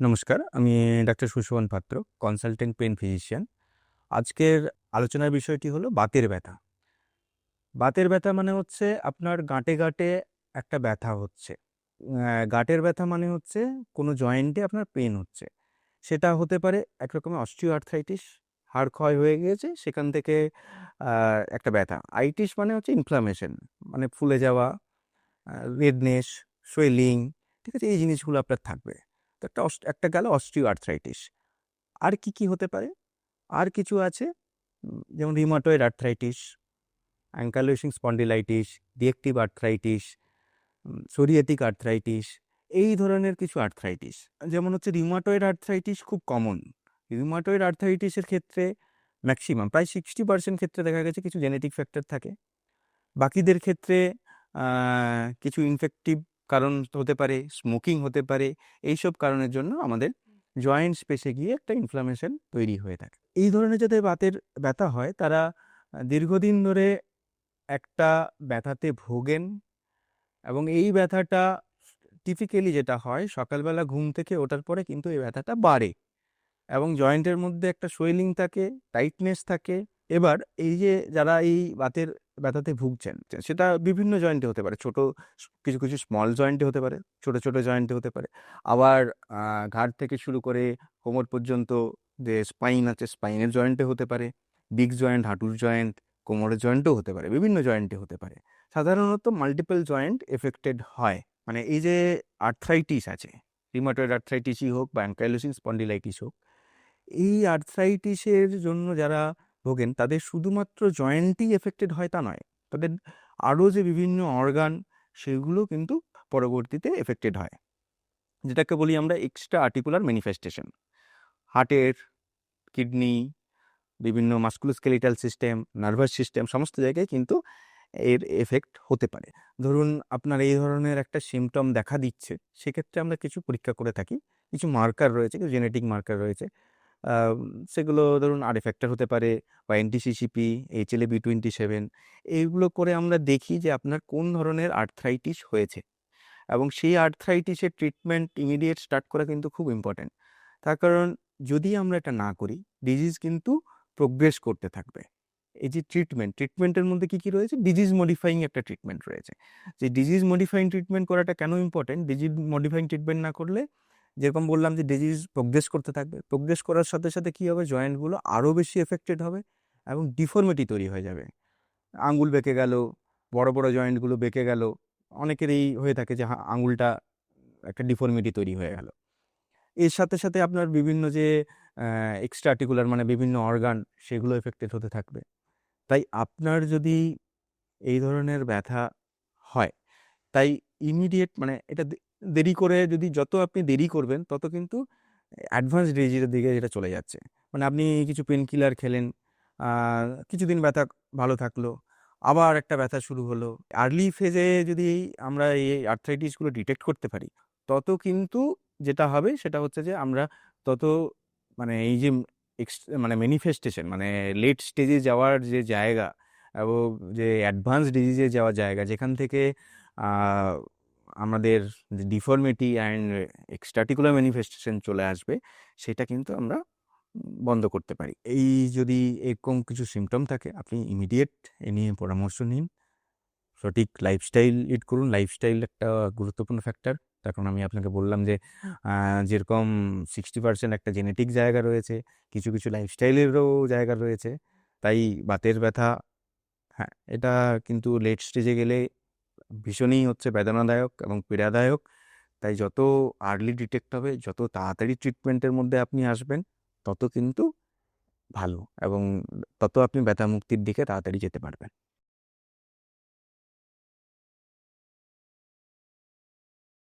নমস্কার, আমি ডাক্তার সুশোভন পাত্র কনসালটেন্ট পেন ফিজিশিয়ান আজকের আলোচনার বিষয়টি হলো বাতের ব্যথা। বাতের ব্যথা মানে হচ্ছে আপনার গাঁটে গাঁটে একটা ব্যথা হচ্ছে। গাঁটের ব্যথা মানে হচ্ছে কোনো জয়েন্টে আপনার পেন হচ্ছে। সেটা হতে পারে এক রকমের অস্টিও আর্থ্রাইটিস হাড় ক্ষয় হয়ে গিয়েছে, সেখান থেকে একটা ব্যথা। আইটিস মানে হচ্ছে ইনফ্লামেশন মানে ফুলে যাওয়া রেডনেস সোয়েলিং ঠিক আছে, এই জিনিসগুলো আপনার থাকবে। তো একটা একটা গেল অস্টিও আর্থ্রাইটিস আর কি কি হতে পারে? আর কিছু আছে? যেমন rheumatoid arthritis ankylosing spondylitis reactive arthritis psoriatic arthritis এই ধরনের কিছু আর্থ্রাইটিস যেমন হচ্ছে রিমাটয়েড আর্থ্রাইটিস খুব কমন রিমাটয়েড আর্থ্রাইটিসের ক্ষেত্রে ম্যাক্সিমাম প্রায় সিক্সটি পার্সেন্ট ক্ষেত্রে দেখা গেছে কিছু জেনেটিক ফ্যাক্টর থাকে। বাকিদের ক্ষেত্রে কিছু ইনফেক্টিভ কারণ হতে পারে স্মোকিং হতে পারে এইসব কারণের জন্য আমাদের জয়েন্ট স্পেসে গিয়ে একটা ইনফ্লামেশন তৈরি হয়ে থাকে। এই ধরনের যাদের বাতের ব্যথা হয় তারা দীর্ঘদিন ধরে একটা ব্যথাতে ভোগেন এবং এই ব্যথাটা টিপিক্যালি যেটা হয় সকালবেলা ঘুম থেকে ওঠার পরে কিন্তু এই ব্যথাটা বাড়ে এবং জয়েন্টের মধ্যে একটা সোয়েলিং থাকে টাইটনেস থাকে এবার এই যে যারা এই বাতের ব্যথাতে ভুগছেন সেটা বিভিন্ন জয়েন্টে হতে পারে। ছোট কিছু কিছু স্মল জয়েন্টে হতে পারে, ছোট ছোট জয়েন্টে হতে পারে। আবার ঘাড় থেকে শুরু করে কোমর পর্যন্ত যে স্পাইন আছে স্পাইনের জয়েন্টে হতে পারে বিগ জয়েন্ট হাঁটুর জয়েন্ট কোমরের জয়েন্টও হতে পারে, বিভিন্ন জয়েন্টে হতে পারে। সাধারণত মাল্টিপল জয়েন্ট এফেক্টেড হয়। মানে এই যে আর্থ্রাইটিস আছে রিমাটয়েড আর্থ্রাইটিসই হোক বা অ্যাঙ্কাইলোসিং স্পন্ডিলাইটিস হোক, এই আর্থ্রাইটিসের জন্য যারা ভোগেন, তাদের শুধুমাত্র জয়েন্টই এফেক্টেড হয় তা নয়, তাদের আরও যে বিভিন্ন অর্গান সেগুলো কিন্তু পরবর্তীতে এফেক্টেড হয়। যেটাকে বলি আমরা এক্সট্রা আর্টিকুলার ম্যানিফেস্টেশন হার্টের কিডনি বিভিন্ন মাস্কুলোস্কেলিটাল সিস্টেম নার্ভাস সিস্টেম সমস্ত জায়গায় কিন্তু এর এফেক্ট হতে পারে। ধরুন আপনার এই ধরনের একটা সিমটম দেখা দিচ্ছে, সেক্ষেত্রে আমরা কিছু পরীক্ষা করে থাকি। কিছু মার্কার রয়েছে, কিছু জেনেটিক মার্কার রয়েছে। সেগুলো ধরুন আর ফ্যাক্টর হতে পারে বা anti CCP HLA B twenty seven এইগুলো করে আমরা দেখি যে আপনার কোন ধরনের আর্থ্রাইটিস হয়েছে। এবং সেই আর্থ্রাইটিসের ট্রিটমেন্ট ইমিডিয়েট স্টার্ট করা কিন্তু খুব ইম্পর্ট্যান্ট তার কারণ যদি আমরা এটা না করি ডিজিজ কিন্তু প্রোগ্রেস করতে থাকবে। এই যে ট্রিটমেন্ট ট্রিটমেন্টের মধ্যে কি কি রয়েছে? ডিজিজ মডিফাইং একটা ট্রিটমেন্ট রয়েছে। যে ডিজিজ মডিফাইং ট্রিটমেন্ট করাটা কেন ইম্পর্টেন্ট ডিজিজ মডিফাইং ট্রিটমেন্ট না করলে যেরকম বললাম যে ডিজিজ প্রোগ্রেস করতে থাকবে। প্রোগ্রেস করার সাথে সাথে কি হবে? জয়েন্টগুলো আরও বেশি এফেক্টেড হবে এবং ডিফর্মিটি তৈরি হয়ে যাবে। আঙ্গুল বেঁকে গেল, বড় বড় জয়েন্টগুলো বেঁকে গেল অনেকেরই হয়ে থাকে যে হা- আঙ্গুলটা একটা ডিফর্মিটি তৈরি হয়ে গেল। এর সাথে সাথে আপনার বিভিন্ন যে এক্সট্রা আর্টিকুলার মানে বিভিন্ন অর্গান সেগুলো এফেক্টেড হতে থাকবে। তাই আপনার যদি এই ধরনের ব্যথা হয়, তাই ইমিডিয়েট মানে এটা দেরি করে যদি যত আপনি দেরি করবেন, তত কিন্তু অ্যাডভান্স ডিজিজের দিকে যেটা চলে যাচ্ছে। মানে আপনি কিছু পেন কিলার খেলেন কিছুদিন ব্যথা ভালো থাকল, আবার একটা ব্যথা শুরু হলো। আর্লি ফেজে যদি আমরা এই আর্থ্রাইটিসগুলো ডিটেক্ট করতে পারি, তত কিন্তু যেটা হবে সেটা হচ্ছে যে আমরা তত মানে এই যে মানে ম্যানিফেস্টেশন মানে লেট স্টেজে যাওয়ার যে জায়গা, এবং যে অ্যাডভান্স ডিজিজে যাওয়ার জায়গা, যেখান থেকে আমাদের ডিফর্মিটি অ্যান্ড এক্সট্রাটিকুলার ম্যানিফেস্টেশন চলে আসবে, সেটা কিন্তু আমরা বন্ধ করতে পারি। এই যদি এরকম কিছু সিমটম থাকে, আপনি ইমিডিয়েট এ নিয়ে পরামর্শ নিন। সঠিক লাইফস্টাইল লিড করুন। লাইফস্টাইল একটা গুরুত্বপূর্ণ ফ্যাক্টর তার কারণ আমি আপনাকে বললাম যে যেরকম সিক্সটি পার্সেন্ট একটা জেনেটিক জায়গা রয়েছে, কিছু কিছু লাইফস্টাইলেরও জায়গা রয়েছে। তাই বাতের ব্যথা হ্যাঁ এটা কিন্তু লেট স্টেজে গেলে ভীষণই হচ্ছে বেদনাদায়ক এবং পীড়াদায়ক। তাই যত আর্লি ডিটেক্ট হবে, যত তাড়াতাড়ি ট্রিটমেন্টের মধ্যে আপনি আসবেন, তত কিন্তু ভালো এবং তত আপনি ব্যথা মুক্তির দিকে তাড়াতাড়ি যেতে পারবেন।